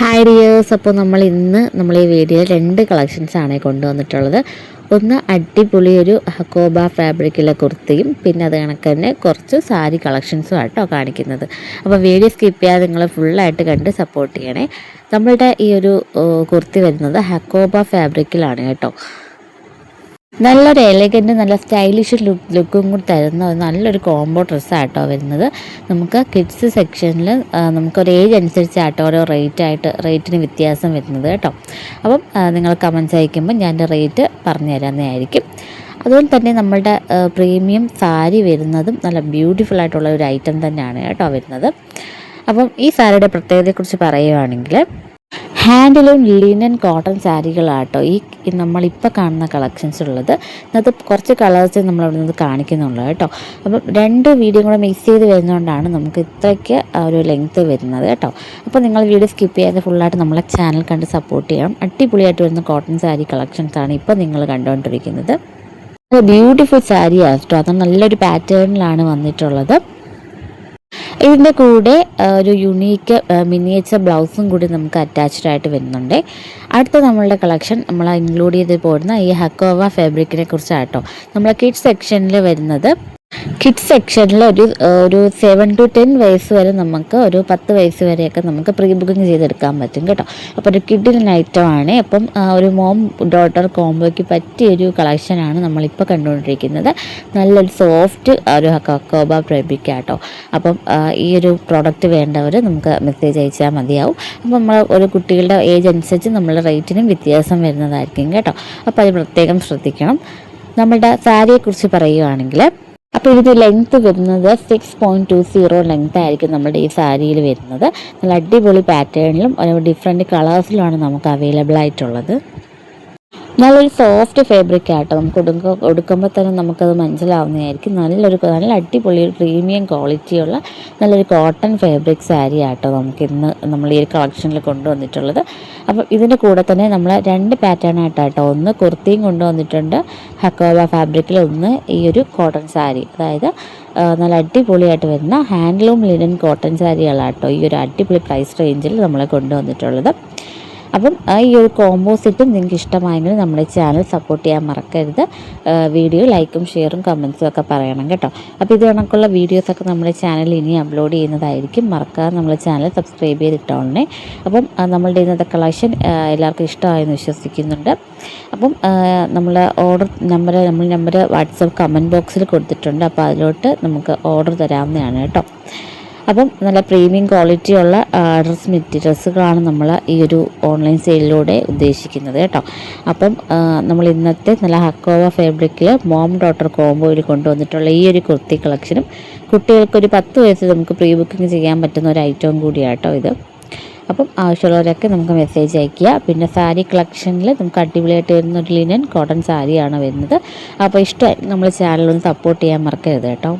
Hi dears അപ്പോൾ നമ്മൾ ഇന്ന് നമ്മൾ ഈ വീഡിയോയിൽ രണ്ട് കളക്ഷൻസ് ആണ് കൊണ്ടുവന്നിട്ടുള്ളത്. ഒന്ന് അടിപൊളി ഒരു ഹക്കോബ ഫാബ്രിക്കിലെ കുർത്തിയും പിന്നെ അത് കണക്ക് തന്നെ കുറച്ച് സാരി കളക്ഷൻസും ആട്ടോ കാണിക്കുന്നത്. അപ്പോൾ വീഡിയോ സ്കിപ്പ് ചെയ്യാതെ നിങ്ങൾ ഫുള്ളായിട്ട് കണ്ട് സപ്പോർട്ട് ചെയ്യണേ. നമ്മളുടെ ഈ ഒരു കുർത്തി വരുന്നത് ഹക്കോബ ഫാബ്രിക്കിലാണ് കേട്ടോ. നല്ലൊരു എലഗന്റ് നല്ല സ്റ്റൈലിഷ് ലുക്ക് ലുക്കും കൂടി തരുന്ന നല്ലൊരു കോംബോ ഡ്രസ്സാട്ടോ വരുന്നത്. നമുക്ക് കിഡ്സ് സെക്ഷനിൽ നമുക്കൊരു ഏജ് അനുസരിച്ചാട്ടോ ഓരോ റേറ്റ് ആയിട്ട് റേറ്റിന് വ്യത്യാസം വരുന്നത് കേട്ടോ. അപ്പം നിങ്ങൾ കമൻസ് അയക്കുമ്പോൾ ഞാൻ റേറ്റ് പറഞ്ഞു തരാമെന്നായിരിക്കും അതുപോലെ തന്നെ നമ്മളുടെ പ്രീമിയം സാരി വരുന്നതും നല്ല ബ്യൂട്ടിഫുൾ ആയിട്ടുള്ള ഒരു ഐറ്റം തന്നെയാണ് കേട്ടോ വരുന്നത്. അപ്പം ഈ സാരിയുടെ പ്രത്യേകതയെക്കുറിച്ച് പറയുകയാണെങ്കിൽ ഹാൻഡിലും ലിനൻ കോട്ടൺ സാരികളാട്ടോ ഈ നമ്മളിപ്പോൾ കാണുന്ന കളക്ഷൻസ് ഉള്ളത്. അത് കുറച്ച് കളേഴ്സ് നമ്മൾ അവിടെ നിന്ന് കാണിക്കുന്നുള്ളൂ കേട്ടോ. അപ്പം രണ്ട് വീഡിയോ കൂടെ മിക്സ് ചെയ്ത് വരുന്നതുകൊണ്ടാണ് നമുക്ക് ഇത്രയ്ക്ക് ഒരു ലെങ്ത്ത് വരുന്നത് കേട്ടോ. അപ്പോൾ നിങ്ങൾ വീഡിയോ സ്കിപ്പ് ചെയ്യാതെ ഫുള്ളായിട്ട് നമ്മളെ ചാനൽ കണ്ട് സപ്പോർട്ട് ചെയ്യണം. അടിപൊളിയായിട്ട് വരുന്ന കോട്ടൺ സാരി കളക്ഷൻസാണ് ഇപ്പോൾ നിങ്ങൾ കണ്ടുകൊണ്ടിരിക്കുന്നത് ബ്യൂട്ടിഫുൾ സാരി ആട്ടോ അത് നല്ലൊരു പാറ്റേണിലാണ് വന്നിട്ടുള്ളത്. ഇതിന്റെ കൂടെ ഒരു യുണീക്ക് മിനിയേച്ചർ ബ്ലൗസും കൂടി നമുക്ക് അറ്റാച്ച്ഡ് ആയിട്ട് വരുന്നുണ്ട്. അടുത്ത നമ്മളുടെ കളക്ഷൻ നമ്മൾ ഇൻക്ലൂഡ് ചെയ്ത് പോരുന്ന ഈ ഹക്കോവ ഫാബ്രിക്കിനെ കുറിച്ചാട്ടോ. നമ്മളെ കിഡ്സ് സെക്ഷനിൽ വരുന്നത് കിഡ്സ് സെക്ഷനിൽ ഒരു ഒരു സെവൻ ടു ടെൻ വയസ്സ് വരെ നമുക്ക് ഒരു പത്ത് വയസ്സ് വരെയൊക്കെ നമുക്ക് പ്രീ ബുക്കിംഗ് ചെയ്തെടുക്കാൻ പറ്റും കേട്ടോ. അപ്പോൾ ഒരു കിഡിന് ഐറ്റമാണ് അപ്പം ഒരു മോം ഡോട്ടർ കോംബോയ്ക്ക് പറ്റിയൊരു കളക്ഷനാണ് നമ്മളിപ്പോൾ കണ്ടുകൊണ്ടിരിക്കുന്നത്. നല്ലൊരു സോഫ്റ്റ് ഒരു കക്കോബ പ്രേമിക്ക കേട്ടോ അപ്പം ഈ ഒരു പ്രോഡക്റ്റ് വേണ്ടവർ നമുക്ക് മെസ്സേജ് അയച്ചാൽ മതിയാവും. അപ്പം നമ്മൾ ഒരു കുട്ടികളുടെ ഏജ് അനുസരിച്ച് നമ്മളുടെ റേറ്റിനും വ്യത്യാസം വരുന്നതായിരിക്കും കേട്ടോ. അപ്പോൾ അത് പ്രത്യേകം ശ്രദ്ധിക്കണം. നമ്മുടെ സാരിയെക്കുറിച്ച് പറയുകയാണെങ്കിൽ അപ്പോൾ ഇതിന്റെ ലെങ്ത്ത് വരുന്നത് six point two zero length ആയിരിക്കും നമ്മുടെ ഈ സാരിയിൽ വരുന്നത്. നല്ല അടിപൊളി പാറ്റേണിലും ഡിഫറെന്റ് കളേഴ്സിലുമാണ് നമുക്ക് അവൈലബിൾ ആയിട്ടുള്ളത്. നല്ലൊരു സോഫ്റ്റ് ഫാബ്രിക് ആട്ടോ നമുക്ക് ഒടുക്ക ഉടുക്കുമ്പോൾ തന്നെ നമുക്കത് മനസ്സിലാവുന്നതായിരിക്കും. നല്ലൊരു നല്ല അടിപൊളി ഒരു പ്രീമിയം ക്വാളിറ്റിയുള്ള നല്ലൊരു കോട്ടൺ ഫാബ്രിക് സാരി ആട്ടോ നമുക്ക് ഇന്ന് നമ്മൾ ഈ ഒരു കളക്ഷനിൽ കൊണ്ടുവന്നിട്ടുള്ളത്. അപ്പം ഇതിന്റെ കൂടെ തന്നെ നമ്മൾ രണ്ട് പാറ്റേൺ ആയിട്ടാട്ടോ. ഒന്ന് കുർത്തിയും കൊണ്ടുവന്നിട്ടുണ്ട്. ഹക്കോബ ഫാബ്രിക്കിൽ ഒന്ന് ഈ ഒരു കോട്ടൺ സാരി അതായത് നല്ല അടിപൊളിയായിട്ട് വരുന്ന ഹാൻഡ്ലൂം ലിനൻ കോട്ടൺ സാരികളാട്ടോ ഈ ഒരു അടിപൊളി പ്രൈസ് റേഞ്ചിൽ നമ്മളെ കൊണ്ടുവന്നിട്ടുള്ളത്. അപ്പം ഈ ഒരു കോമ്പോസിറ്റും നിങ്ങൾക്ക് ഇഷ്ടമായെങ്കിൽ നമ്മുടെ ചാനൽ സപ്പോർട്ട് ചെയ്യാൻ മറക്കരുത്. വീഡിയോ ലൈക്കും ഷെയറും കമൻസും ഒക്കെ പറയണം കേട്ടോ. അപ്പോൾ ഇത് കണക്കുള്ള വീഡിയോസൊക്കെ നമ്മുടെ ചാനൽ ഇനി അപ്ലോഡ് ചെയ്യുന്നതായിരിക്കും. മറക്കാതെ നമ്മുടെ ചാനൽ സബ്സ്ക്രൈബ് ചെയ്തിട്ടോണേ അപ്പം നമ്മളുടെ ഇന്നത്തെ കളക്ഷൻ എല്ലാവർക്കും ഇഷ്ടമായെന്ന് വിശ്വസിക്കുന്നുണ്ട്. അപ്പം നമ്മൾ ഓർഡർ നമ്പർ നമ്മൾ നമ്പർ വാട്സപ്പ് കമന്റ് ബോക്സിൽ കൊടുത്തിട്ടുണ്ട്. അപ്പോൾ അതിലോട്ട് നമുക്ക് ഓർഡർ തരാവുന്നതാണ് കേട്ടോ. അപ്പം നല്ല പ്രീമിയം ക്വാളിറ്റിയുള്ള ഡ്രസ് മെറ്റീരിയൽ ഡ്രസ്സുകളാണ് നമ്മൾ ഈ ഒരു ഓൺലൈൻ സെയിലിലൂടെ ഉദ്ദേശിക്കുന്നത് കേട്ടോ. അപ്പം നമ്മൾ ഇന്നത്തെ നല്ല ഹക്കോവ ഫാബ്രിക്കിൽ മോം ഡോട്ടർ കോംബോയിൽ കൊണ്ടുവന്നിട്ടുള്ള ഈ ഒരു കുർത്തി കളക്ഷനും കുട്ടികൾക്കൊരു പത്ത് വയസ്സ് നമുക്ക് പ്രീ ബുക്കിംഗ് ചെയ്യാൻ പറ്റുന്ന ഒരു ഐറ്റവും കൂടിയാട്ടോ ഇത്. അപ്പം ആവശ്യമുള്ളവരൊക്കെ നമുക്ക് മെസ്സേജ് അയയ്ക്കുക. പിന്നെ സാരി കളക്ഷനിൽ നമുക്ക് അടിപൊളിയായിട്ട് വരുന്ന ഒരു ലിനൻ കോട്ടൺ സാരിയാണ് വരുന്നത്. അപ്പോൾ ഇഷ്ടമായി നമ്മൾ ചാനലൊന്ന് സപ്പോർട്ട് ചെയ്യാൻ മറക്കരുത് കേട്ടോ.